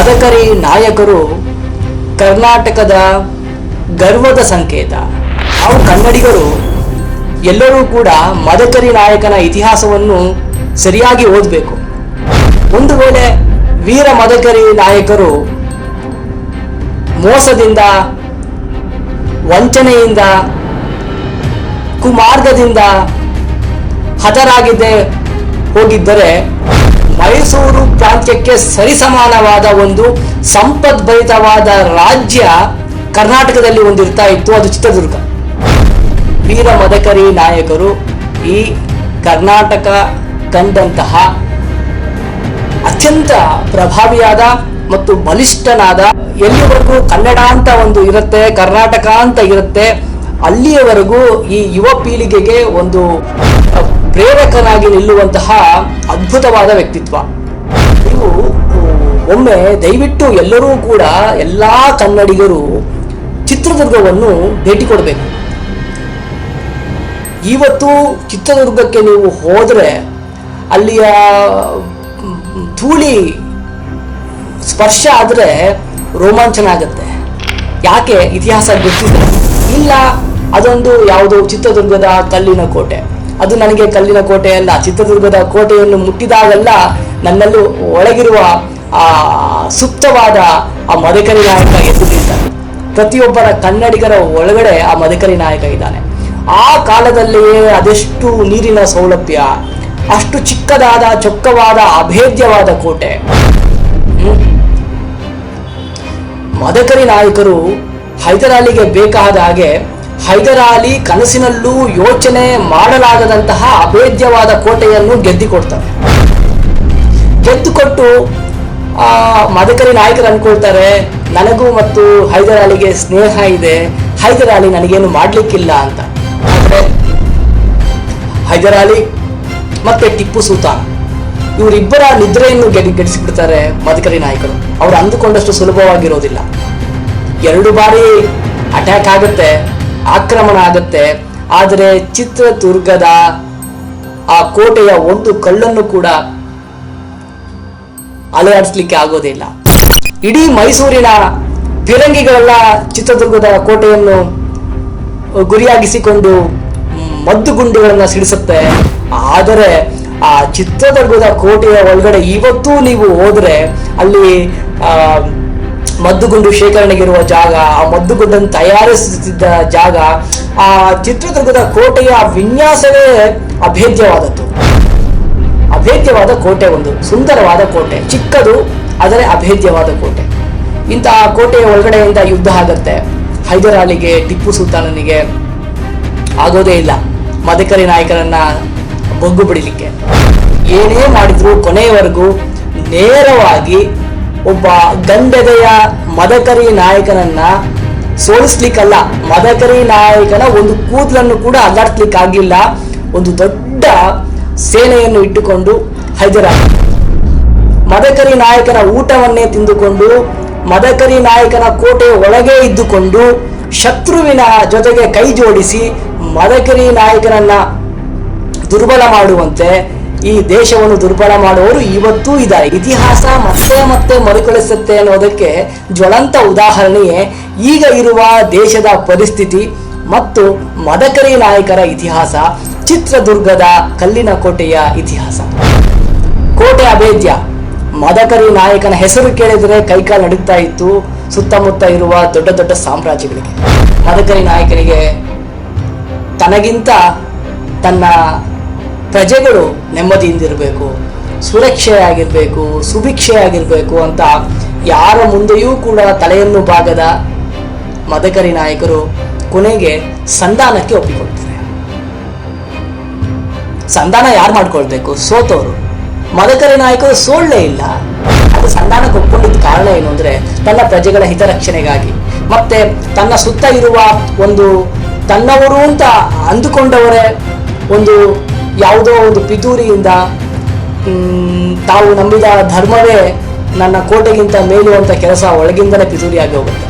ಮದಕರಿ ನಾಯಕರು ಕರ್ನಾಟಕದ ಗರ್ವದ ಸಂಕೇತ. ನಾವು ಕನ್ನಡಿಗರು, ಎಲ್ಲರೂ ಕೂಡ ಮದಕರಿ ನಾಯಕನ ಇತಿಹಾಸವನ್ನು ಸರಿಯಾಗಿ ಓದಬೇಕು. ಒಂದು ವೇಳೆ ವೀರ ಮದಕರಿ ನಾಯಕರು ಮೋಸದಿಂದ, ವಂಚನೆಯಿಂದ, ಕುಮಾರ್ಗದಿಂದ ಹತರಾಗಿದ್ದೇ ಹೋಗಿದ್ದರೆ ಮೈಸೂರು ಪ್ರಾಂತ್ಯಕ್ಕೆ ಸರಿಸಮಾನವಾದ ಒಂದು ಸಂಪದ್ಭರಿತವಾದ ರಾಜ್ಯ ಕರ್ನಾಟಕದಲ್ಲಿ ಒಂದು ಇರ್ತಾ ಇತ್ತು, ಅದು ಚಿತ್ರದುರ್ಗ. ವೀರ ಮದಕರಿ ನಾಯಕರು ಈ ಕರ್ನಾಟಕ ಕಂಡಂತಹ ಅತ್ಯಂತ ಪ್ರಭಾವಿಯಾದ ಮತ್ತು ಬಲಿಷ್ಠನಾದ, ಎಲ್ಲಿವರೆಗೂ ಕನ್ನಡ ಅಂತ ಒಂದು ಇರುತ್ತೆ, ಕರ್ನಾಟಕ ಅಂತ ಇರುತ್ತೆ, ಅಲ್ಲಿಯವರೆಗೂ ಈ ಯುವ ಪೀಳಿಗೆಗೆ ಒಂದು ಪ್ರೇರಕನಾಗಿ ನಿಲ್ಲುವಂತಹ ಅದ್ಭುತವಾದ ವ್ಯಕ್ತಿತ್ವ. ನೀವು ಒಮ್ಮೆ ದಯವಿಟ್ಟು ಎಲ್ಲರೂ ಕೂಡ ಎಲ್ಲ ಕನ್ನಡಿಗರು ಚಿತ್ರದುರ್ಗವನ್ನು ಭೇಟಿ ಕೊಡಬೇಕು. ಇವತ್ತು ಚಿತ್ರದುರ್ಗಕ್ಕೆ ನೀವು ಹೋದರೆ ಅಲ್ಲಿಯ ಧೂಳಿ ಸ್ಪರ್ಶ ಆದರೆ ರೋಮಾಂಚನ ಆಗುತ್ತೆ. ಯಾಕೆ? ಇತಿಹಾಸ ಗೊತ್ತಿದೆ ಇಲ್ಲ, ಅದೊಂದು ಯಾವುದೋ ಚಿತ್ರದುರ್ಗದ ಕಲ್ಲಿನ ಕೋಟೆ. ಅದು ನನಗೆ ಕಲ್ಲಿನ ಕೋಟೆಯಲ್ಲ, ಚಿತ್ರದುರ್ಗದ ಕೋಟೆಯನ್ನು ಮುಟ್ಟಿದಾಗೆಲ್ಲ ನನ್ನಲ್ಲೂ ಒಳಗಿರುವ ಆ ಸುಪ್ತವಾದ ಆ ಮದಕರಿ ನಾಯಕ ಎದ್ದು ನಿಲ್ತಾನೆ ಪ್ರತಿಯೊಬ್ಬರ ಕನ್ನಡಿಗರ ಒಳಗಡೆ ಆ ಮದಕರಿ ನಾಯಕ ಇದ್ದಾನೆ. ಆ ಕಾಲದಲ್ಲಿಯೇ ಅದೆಷ್ಟು ನೀರಿನ ಸೌಲಭ್ಯ, ಅಷ್ಟು ಚಿಕ್ಕದಾದ, ಚೊಕ್ಕವಾದ, ಅಭೇದ್ಯವಾದ ಕೋಟೆ. ಮದಕರಿ ನಾಯಕರು ಹೈದರಾಲಿಗೆ ಬೇಕಾದ ಹಾಗೆ ಹೈದರಾಲಿ ಕನಸಿನಲ್ಲೂ ಯೋಚನೆ ಮಾಡಲಾಗದಂತಹ ಅಭೇದ್ಯವಾದ ಕೋಟೆಯನ್ನು ಗೆದ್ದಿಕೊಡ್ತಾರೆ ಗೆದ್ದುಕೊಟ್ಟು, ಆ, ಮದಕರಿ ನಾಯಕರು ಅನ್ಕೊಳ್ತಾರೆ ನನಗೂ ಮತ್ತು ಹೈದರಾಲಿಗೆ ಸ್ನೇಹ ಇದೆ, ಹೈದರಾಲಿ ನನಗೇನು ಮಾಡ್ಲಿಕ್ಕಿಲ್ಲ ಅಂತ. ಹೈದರಾಲಿ ಮತ್ತೆ ಟಿಪ್ಪು ಸುಲ್ತಾನ್, ಇವರಿಬ್ಬರ ನಿದ್ರೆಯನ್ನು ಗೆಡಿ, ಗೆಡಿಸಿಬಿಡ್ತಾರೆ ಮದಕರಿ ನಾಯಕರು. ಅವ್ರು ಅಂದುಕೊಂಡಷ್ಟು ಸುಲಭವಾಗಿರೋದಿಲ್ಲ. ಎರಡು ಬಾರಿ ಅಟ್ಯಾಕ್ ಆಗುತ್ತೆ. ಆಕ್ರಮಣ ಆಗುತ್ತೆ. ಆದರೆ ಚಿತ್ರದುರ್ಗದ ಆ ಕೋಟೆಯ ಒಂದು ಕಲ್ಲನ್ನು ಕೂಡ ಅಲೆಯಾಡಿಸ್ಲಿಕ್ಕೆ ಆಗೋದಿಲ್ಲ. ಇಡೀ ಮೈಸೂರಿನ ಫಿರಂಗಿಗಳೆಲ್ಲ ಚಿತ್ರದುರ್ಗದ ಕೋಟೆಯನ್ನು ಗುರಿಯಾಗಿಸಿಕೊಂಡು ಮದ್ದು ಮದ್ದುಗುಂಡುಗಳನ್ನು ಸಿಡಿಸುತ್ತೆ. ಆದರೆ ಆ ಚಿತ್ರದುರ್ಗದ ಕೋಟೆಯ ಒಳಗಡೆ ಇವತ್ತೂ ನೀವು ಹೋದ್ರೆ ಅಲ್ಲಿ ಆ, ಮದ್ದುಗುಂಡು ಶೇಖರಣೆಗಿರುವ ಜಾಗ, ಆ ಮದ್ದುಗುಂಡನ್ನು ತಯಾರಿಸುತ್ತಿದ್ದ ಜಾಗ, ಆ ಚಿತ್ರದುರ್ಗದ ಕೋಟೆಯ ವಿನ್ಯಾಸವೇ ಅಭೇದ್ಯವಾದದ್ದು. ಅಭೇದ್ಯವಾದ ಕೋಟೆ ಒಂದು, ಸುಂದರವಾದ ಕೋಟೆ, ಚಿಕ್ಕದು, ಆದರೆ ಅಭೇದ್ಯವಾದ ಕೋಟೆ. ಇಂತಹ ಕೋಟೆಯ ಒಳಗಡೆಯಿಂದ ಯುದ್ಧ ಆಗತ್ತೆ. ಹೈದರಾಲಿಗೆ, ಟಿಪ್ಪು ಸುಲ್ತಾನನಿಗೆ ಆಗೋದೇ ಇಲ್ಲ. ಮದಕರಿ ನಾಯಕರನ್ನ ಬೊಗ್ಗು ಬಿಡಲಿಕ್ಕೆ. ಏನೇ ಮಾಡಿದ್ರು ಕೊನೆಯವರೆಗೂ ನೇರವಾಗಿ ಒಬ್ಬ ಗಂಡೆದೆಯ ಮದಕರಿ ನಾಯಕನನ್ನ ಸೋಲಿಸ್ಲಿಕ್ಕಲ್ಲ. ಮದಕರಿ ನಾಯಕನ ಒಂದು ಕೂದಲನ್ನು ಕೂಡ ಅಲ್ಲಾಡ್ಸ್ಲಿಕ್ಕಾಗಿಲ್ಲ. ಒಂದು ದೊಡ್ಡ ಸೇನೆಯನ್ನು ಇಟ್ಟುಕೊಂಡು ಹೈದರಾಬಾದ್. ಮದಕರಿ ನಾಯಕನ ಊಟವನ್ನೇ ತಿಂದುಕೊಂಡು, ಮದಕರಿ ನಾಯಕನ ಕೋಟೆ ಒಳಗೆ ಇದ್ದುಕೊಂಡು, ಶತ್ರುವಿನ ಜೊತೆಗೆ ಕೈ ಜೋಡಿಸಿ ಮದಕರಿ ನಾಯಕನನ್ನ ದುರ್ಬಲ ಮಾಡುವಂತೆ ಈ ದೇಶವನ್ನು ದುರ್ಬಲ ಮಾಡುವವರು ಇವತ್ತೂ ಇದ್ದಾರೆ. ಇತಿಹಾಸ ಮತ್ತೆ ಮತ್ತೆ ಮರುಕಳಿಸುತ್ತೆ ಅನ್ನೋದಕ್ಕೆ ಜ್ವಲಂತ ಉದಾಹರಣೆಯೇ ಈಗ ಇರುವ ದೇಶದ ಪರಿಸ್ಥಿತಿ ಮತ್ತು ಮದಕರಿ ನಾಯಕರ ಇತಿಹಾಸ, ಚಿತ್ರದುರ್ಗದ ಕಲ್ಲಿನ ಕೋಟೆಯ ಇತಿಹಾಸ. ಕೋಟೆ ಅಭೇದ್ಯ. ಮದಕರಿ ನಾಯಕನ ಹೆಸರು ಕೇಳಿದರೆ ಕೈಕಾಲು ನಡೀತಾ ಇತ್ತು, ಸುತ್ತಮುತ್ತ ಇರುವ ದೊಡ್ಡ ದೊಡ್ಡ ಸಾಮ್ರಾಜ್ಯಗಳಿಗೆ. ಮದಕರಿ ನಾಯಕನಿಗೆ ತನಗಿಂತ ತನ್ನ ಪ್ರಜೆಗಳು ನೆಮ್ಮದಿಯಿಂದಿರಬೇಕು, ಸುರಕ್ಷೆಯಾಗಿರಬೇಕು, ಸುಭಿಕ್ಷೆಯಾಗಿರಬೇಕು ಅಂತ ಯಾರ ಮುಂದೆಯೂ ಕೂಡ ತಲೆಯನ್ನು ಬಾಗದ ಮದಕರಿ ನಾಯಕರು ಕೊನೆಗೆ ಸಂಧಾನಕ್ಕೆ ಒಪ್ಪಿಕೊಳ್ತಾರೆ. ಸಂಧಾನ ಯಾರು ಮಾಡ್ಕೊಳ್ಬೇಕು? ಸೋತವರು ಮದಕರಿ ನಾಯಕರು ಸೋಳ್ಳೇ ಇಲ್ಲ. ಅದು ಸಂಧಾನಕ್ಕೆ ಒಪ್ಕೊಂಡಿದ್ದ ಕಾರಣ ಏನು ಅಂದರೆ, ತನ್ನ ಪ್ರಜೆಗಳ ಹಿತರಕ್ಷಣೆಗಾಗಿ. ಮತ್ತೆ ತನ್ನ ಸುತ್ತ ಇರುವ ಒಂದು ತನ್ನವರು ಅಂತ ಅಂದುಕೊಂಡವರೇ ಒಂದು ಯಾವುದೋ ಒಂದು ಪಿತೂರಿಯಿಂದ ತಾವು ನಂಬಿದ ಧರ್ಮವೇ ನನ್ನ ಕೋಟೆಗಿಂತ ಮೇಲು ಅಂತ ಕೆಲಸ ಒಳಗಿಂದಲೇ ಪಿತೂರಿಯಾಗಿ ಹೋಗುತ್ತೆ.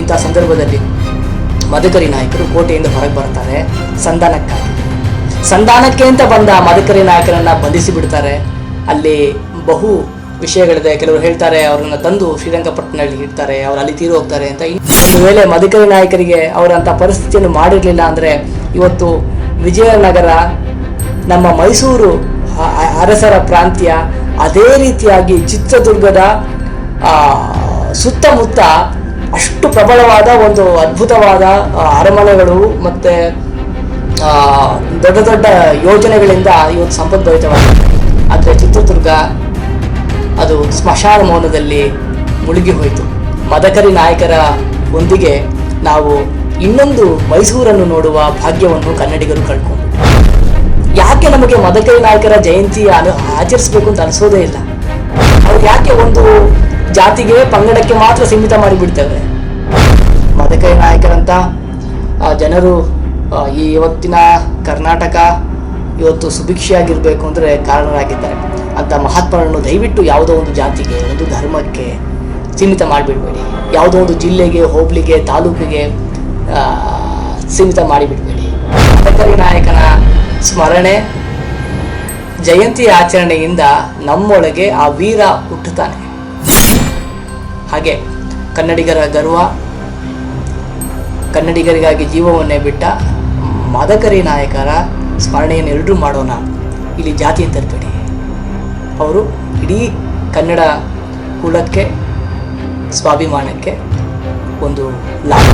ಇಂಥ ಸಂದರ್ಭದಲ್ಲಿ ಮದಕರಿ ನಾಯಕರು ಕೋಟೆಯಿಂದ ಹೊರಗೆ ಬರ್ತಾರೆ ಸಂಧಾನಕ್ಕಾಗಿ. ಸಂಧಾನಕ್ಕೆ ಅಂತ ಬಂದ ಮದಕರಿ ನಾಯಕರನ್ನ ಬಂಧಿಸಿ ಬಿಡ್ತಾರೆ. ಅಲ್ಲಿ ಬಹು ವಿಷಯಗಳಿದೆ. ಕೆಲವರು ಹೇಳ್ತಾರೆ, ಅವ್ರನ್ನ ತಂದು ಶ್ರೀರಂಗಪಟ್ಟಣದಲ್ಲಿ ಇಡ್ತಾರೆ, ಅವ್ರು ಅಲ್ಲಿ ತೀರು ಹೋಗ್ತಾರೆ ಅಂತ. ಒಂದು ವೇಳೆ ಮದಕರಿ ನಾಯಕರಿಗೆ ಅವರಂಥ ಪರಿಸ್ಥಿತಿಯನ್ನು ಮಾಡಿರಲಿಲ್ಲ ಅಂದರೆ ಇವತ್ತು ವಿಜಯನಗರ, ನಮ್ಮ ಮೈಸೂರು ಅರಸರ ಪ್ರಾಂತ್ಯ, ಅದೇ ರೀತಿಯಾಗಿ ಚಿತ್ರದುರ್ಗದ ಸುತ್ತಮುತ್ತ ಅಷ್ಟು ಪ್ರಬಲವಾದ ಒಂದು ಅದ್ಭುತವಾದ ಅರಮನೆಗಳು ಮತ್ತು ದೊಡ್ಡ ದೊಡ್ಡ ಯೋಜನೆಗಳಿಂದ ಇವತ್ತು ಸಂಪದ್ಭರಿತವಾಗಿದೆ ಆದರೆ ಚಿತ್ರದುರ್ಗ, ಅದು ಸ್ಮಶಾನ ಮೌನದಲ್ಲಿ ಮುಳುಗಿ ಹೋಯಿತು. ಮದಕರಿ ನಾಯಕರ ಒಂದಿಗೆ ನಾವು ಇನ್ನೊಂದು ಮೈಸೂರನ್ನು ನೋಡುವ ಭಾಗ್ಯವನ್ನು ಕನ್ನಡಿಗರು ಕಳ್ಕೊಂಡು ಯಾಕೆ ನಮಗೆ ಮದಕೈ ನಾಯಕರ ಜಯಂತಿ ಆಚರಿಸಬೇಕು ಅಂತ ಅನಿಸೋದೇ ಇಲ್ಲ. ಅವ್ರು ಯಾಕೆ ಒಂದು ಜಾತಿಗೆ ಪಂಗಡಕ್ಕೆ ಮಾತ್ರ ಸೀಮಿತ ಮಾಡಿಬಿಡ್ತೇವೆ? ಮದಕೈ ನಾಯಕರಂತ ಜನರು ಈ ಇವತ್ತಿನ ಕರ್ನಾಟಕ ಇವತ್ತು ಸುಭಿಕ್ಷೆಯಾಗಿರಬೇಕು ಅಂದರೆ ಕಾರಣರಾಗಿದ್ದಾರೆ. ಅಂತ ಮಹಾತ್ಮರನ್ನು ದಯವಿಟ್ಟು ಯಾವುದೋ ಒಂದು ಜಾತಿಗೆ, ಒಂದು ಧರ್ಮಕ್ಕೆ ಸೀಮಿತ ಮಾಡಿಬಿಡ್ಬೇಡಿ. ಯಾವುದೋ ಒಂದು ಜಿಲ್ಲೆಗೆ, ಹೋಬಳಿಗೆ, ತಾಲೂಕಿಗೆ ಸೀಮಿತ ಮಾಡಿಬಿಡಬೇಡಿ. ಮದಕರಿ ನಾಯಕನ ಸ್ಮರಣೆ, ಜಯಂತಿ ಆಚರಣೆಯಿಂದ ನಮ್ಮೊಳಗೆ ಆ ವೀರ ಹುಟ್ಟುತ್ತಾನೆ. ಹಾಗೆ ಕನ್ನಡಿಗರ ಗರ್ವ, ಕನ್ನಡಿಗರಿಗಾಗಿ ಜೀವವನ್ನೇ ಬಿಟ್ಟ ಮದಕರಿ ನಾಯಕರ ಸ್ಮರಣೆಯನ್ನು ಎಲ್ಲರೂ ಮಾಡೋಣ. ಇಲ್ಲಿ ಜಾತಿ ತರಬೇಡಿ ಅವರು ಇಡೀ ಕನ್ನಡ ಕುಲಕ್ಕೆ, ಸ್ವಾಭಿಮಾನಕ್ಕೆ ಒಂದು ಲಾಭ